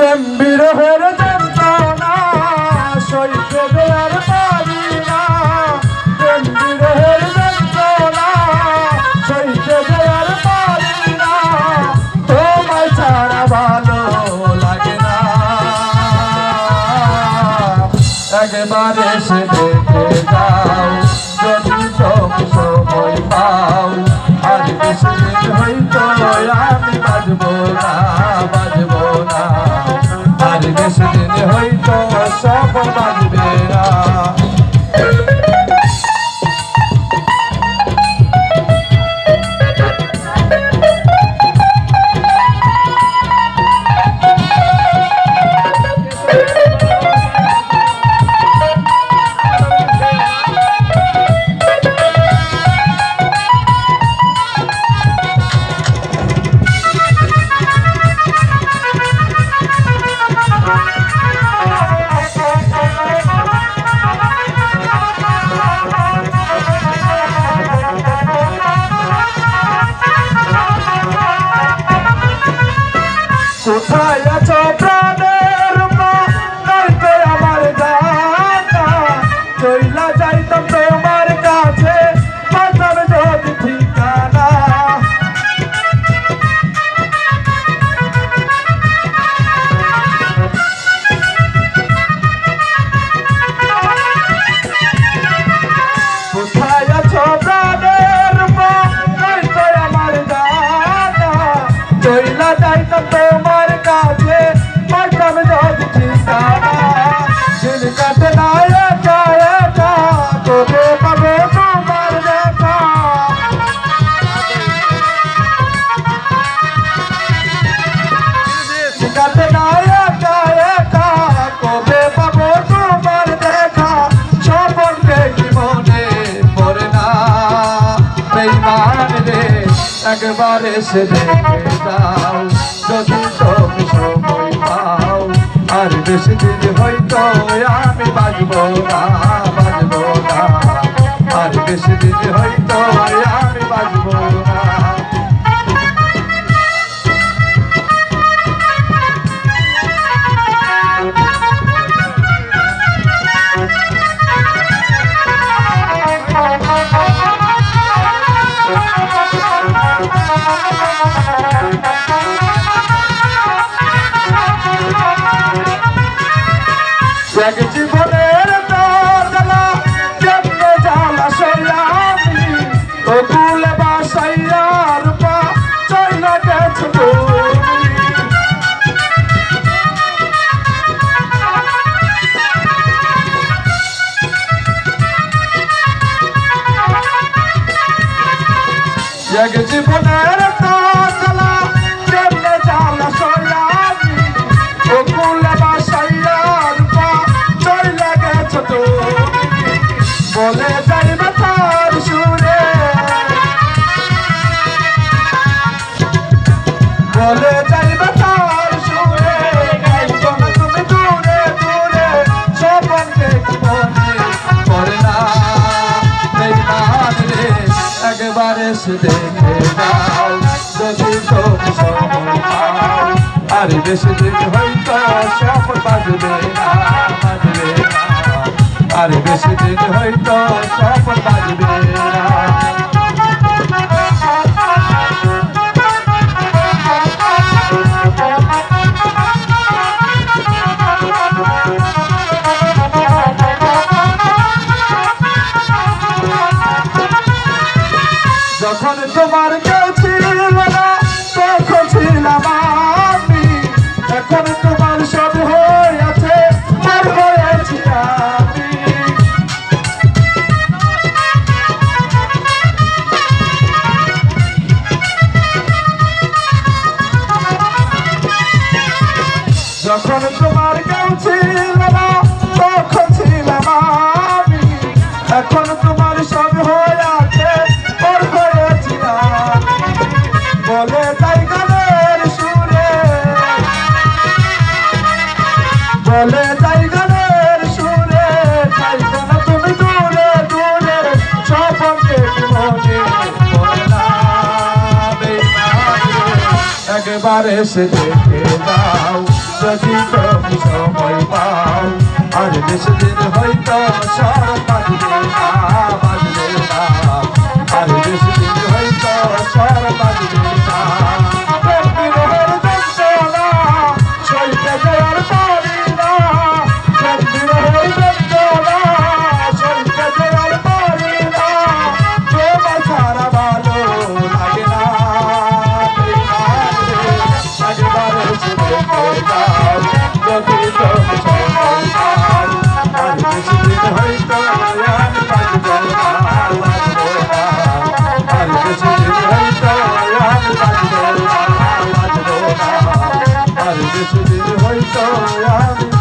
আসেম বিরহের অপমান একবার এসে দেখে যাও, যদি তুমি সময় পাও, আর বেশি দিন হয়তো আমি বাজব না। Yeah, get you for. আর বেশি দিন হয়তো সফর বাজবে না, বাজবে আর বেশি দিন হয়তো সফর বাজবে না। যখন এখন তোমার সব হয়ে আছে হয়ে যখন তোমার কেউ ছিল না, তখন ছিলাম আমি। এখন তোমার সব হয়ে আছে একবার এসে দেখে যাও যদি তুমি সময় পাও। আর বেশি দিন হয়তো সব বাজবে আর বেশি দিন যদি তুমি সময় পাও আর